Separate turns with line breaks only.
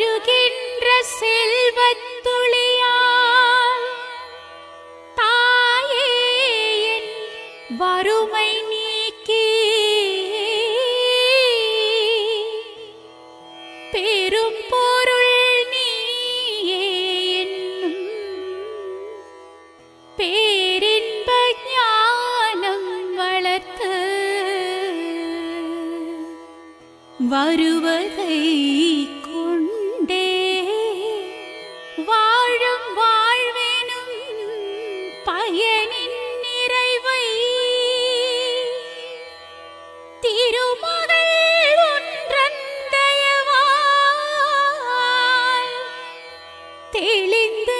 தருகின்ற செல்வத்துளியால் தாயே வறுமை நீக்கி பெரும் பொருள் நீயே என்னும் பேரின்ப ஞானம் வளர்த்து வருவதை வாழும் வாழ்வெனும் பயனின் நிறைவை. திருமகள் ஒன்றந்தயவால் தெளிந்த